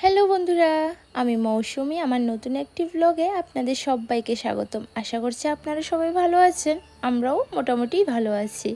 Hello বন্ধুরা, আমি মৌসুমি। আমার নতুন একটি ব্লগে আপনাদের সবাইকে স্বাগতম। আশা করছি আপনারা সবাই ভালো আছেন, আমরাও মোটামুটি ভালো আছি।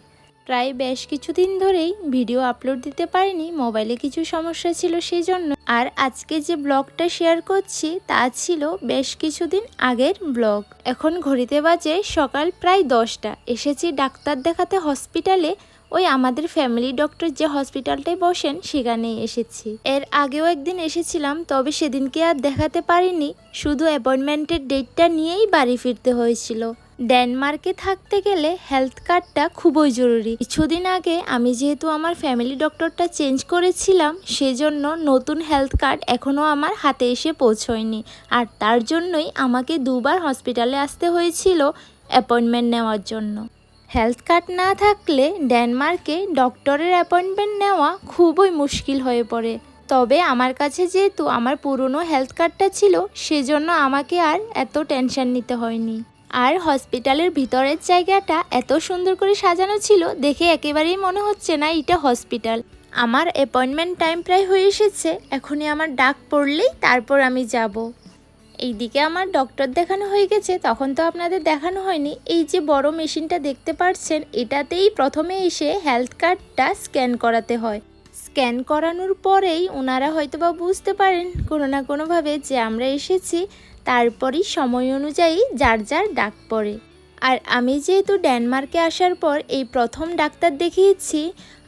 প্রায় বেশ কিছুদিন ধরেই ভিডিও আপলোড দিতে পারিনি মোবাইলে কিছু সমস্যা ছিল সেই জন্য আর আজকে যে ব্লগটা শেয়ার করছি, তা ছিল বেশ কিছুদিন আগের ব্লগ এখন ঘড়িতে বাজে সকাল প্রায় দশটা। এসেছি ডাক্তার দেখাতে হসপিটালে ওই আমাদের ফ্যামিলি ডক্টর যে হসপিটালটায় বসেন, সেখানেই এসেছি। এর আগেও একদিন এসেছিলাম, তবে সেদিনকে আর দেখাতে পারিনি। শুধু অ্যাপয়েন্টমেন্টের ডেটটা নিয়েই বাড়ি ফিরতে হয়েছিল। ডেনমার্কে থাকতে গেলে হেলথ কার্ডটা খুবই জরুরি। কিছুদিন আগে আমি যেহেতু আমার ফ্যামিলি ডক্টরটা চেঞ্জ করেছিলাম, সেজন্য নতুন হেলথ কার্ড এখনও আমার হাতে এসে পৌঁছয়নি। আর তার জন্যই আমাকে দুবার হসপিটালে আসতে হয়েছিল অ্যাপয়েন্টমেন্ট নেওয়ার জন্য। হেলথ কার্ড না থাকলে ডেনমার্কে ডক্টরের অ্যাপয়েন্টমেন্ট নেওয়া খুবই মুশকিল হয়ে পড়ে। তবে আমার কাছে যেহেতু আমার পুরনো হেলথ কার্ডটা ছিল, সেজন্য আমাকে আর এত টেনশন নিতে হয়নি। আর হসপিটালের ভিতরের জায়গাটা এত সুন্দর করে সাজানো ছিল, দেখে একেবারেই মনে হচ্ছে না এটা হসপিটাল। আমার অ্যাপয়েন্টমেন্ট টাইম প্রায় হয়ে এসেছে, এখনই আমার ডাক পড়লেই তারপর আমি যাব। এইদিকে আমার ডক্টর দেখানো হয়ে গেছে, তখন তো আপনাদের দেখানো হয়নি। এই যে বড় মেশিনটা দেখতে পাচ্ছেন এটাতেই প্রথমে এসে হেলথ কার্ডটা স্ক্যান করাতে হয়। স্ক্যান করানোর পরেই ওনারা হয়তোবা বুঝতে পারেন কোনো না কোনোভাবে যে আমরা এসেছি, তারপরই সময় অনুযায়ী যার যার ডাক পড়ে। আর আমি যেহেতু ডেনমার্কে আসার পর এই প্রথম ডাক্তার দেখিয়েছি,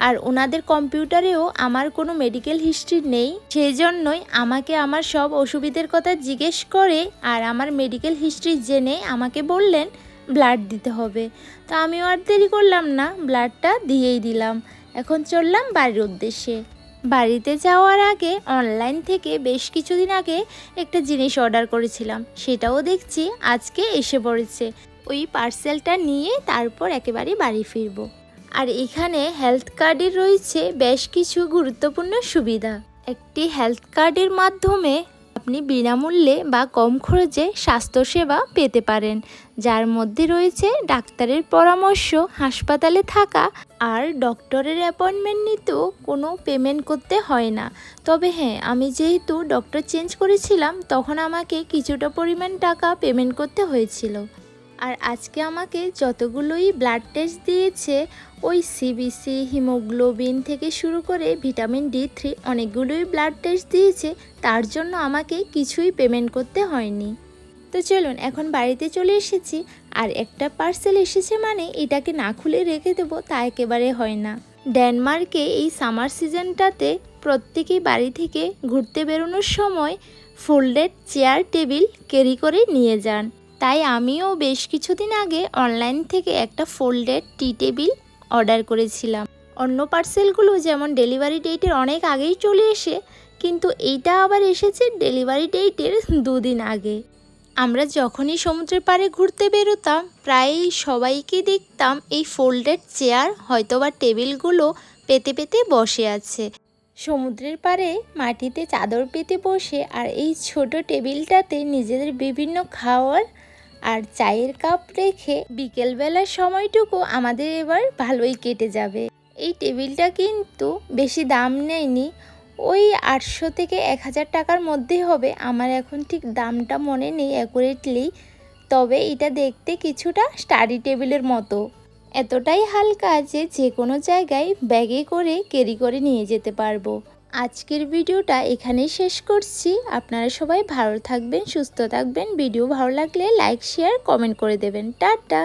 আর ওনাদের কম্পিউটারেও আমার কোনো মেডিকেল হিস্ট্রি নেই সেই জন্যই আমাকে আমার সব অসুবিধের কথা জিজ্ঞেস করে আর আমার মেডিকেল হিস্ট্রি জেনে আমাকে বললেন, ব্লাড দিতে হবে। তো আমিও আর দেরি করলাম না, ব্লাডটা দিয়েই দিলাম। এখন চললাম বাড়ির উদ্দেশ্যে। বাড়িতে যাওয়ার আগে অনলাইন থেকে বেশ কিছুদিন আগে একটা জিনিস অর্ডার করেছিলাম, সেটাও দেখছি আজকে এসে পড়েছে। ওই পার্সেলটা নিয়ে তারপর একেবারে বাড়ি ফিরব। আর এখানে হেলথ কার্ডের রয়েছে বেশ কিছু গুরুত্বপূর্ণ সুবিধা। একটি হেলথ কার্ডের মাধ্যমে আপনি বিনামূল্যে বা কম খরচে স্বাস্থ্যসেবা পেতে পারেন। যার মধ্যে রয়েছে ডাক্তারের পরামর্শ, হাসপাতালে থাকা আর ডক্টরের অ্যাপয়েন্টমেন্ট নিতেও কোনো পেমেন্ট করতে হয় না। তবে হ্যাঁ আমি যেহেতু ডক্টর চেঞ্জ করেছিলাম, তখন আমাকে কিছুটা পরিমাণ টাকা পেমেন্ট করতে হয়েছিল। আর আজকে আমাকে যতগুলোই ব্লাড টেস্ট দিয়েছে, ওই সিবিসি হিমোগ্লোবিন থেকে শুরু করে ভিটামিন ডি থ্রি অনেকগুলোই ব্লাড টেস্ট দিয়েছে, তার জন্য আমাকে কিছুই পেমেন্ট করতে হয়নি। তো চলুন, এখন বাড়িতে চলে এসেছি, আর একটা পার্সেল এসেছে মানে এটাকে না খুলে রেখে দেবো, তা একেবারে হয় না। ডেনমার্কে এই সামার সিজনটাতে প্রত্যেকেই বাড়ি থেকে ঘুরতে বেরোনোর সময় ফোল্ডেড চেয়ার টেবিল ক্যারি করে নিয়ে যান। তাই আমিও বেশ কিছুদিন আগে অনলাইন থেকে একটা ফোল্ডেড টি টেবিল অর্ডার করেছিলাম। অন্য পার্সেলগুলো যেমন ডেলিভারি ডেটের অনেক আগেই চলে এসে, কিন্তু এইটা আবার এসেছে ডেলিভারি ডেটের দুদিন আগে। আমরা যখনই সমুদ্রের পাড়ে ঘুরতে বেরোতাম, প্রায়ই সবাইকে দেখতাম এই ফোল্ডেড চেয়ার হয়তোবা টেবিলগুলো পেতে পেতে বসে আছে। সমুদ্রের পাড়ে মাটিতে চাদর পেতে বসে আর এই ছোট টেবিলটাতে নিজেদের বিভিন্ন খাওয়ার আর চায়ের কাপ রেখে বিকেলবেলার সময়টুকু আমাদের এবার ভালোই কেটে যাবে। এই টেবিলটা কিন্তু বেশি দাম নেয়নি, ওই আটশো থেকে এক হাজার টাকার মধ্যে হবে। আমার এখন ঠিক দামটা মনে নেই অ্যাকুরেটলি তবে এটা দেখতে কিছুটা স্টাডি টেবিলের মতো। এতটাই হালকা যে যে কোনো জায়গায় ব্যাগে করে ক্যারি করে নিয়ে যেতে পারব। আজকের ভিডিওটা এখানেই শেষ করছি। আপনারা সবাই ভালো থাকবেন, সুস্থ থাকবেন। ভিডিও ভালো লাগলে লাইক, শেয়ার, কমেন্ট করে দেবেন। টাটা!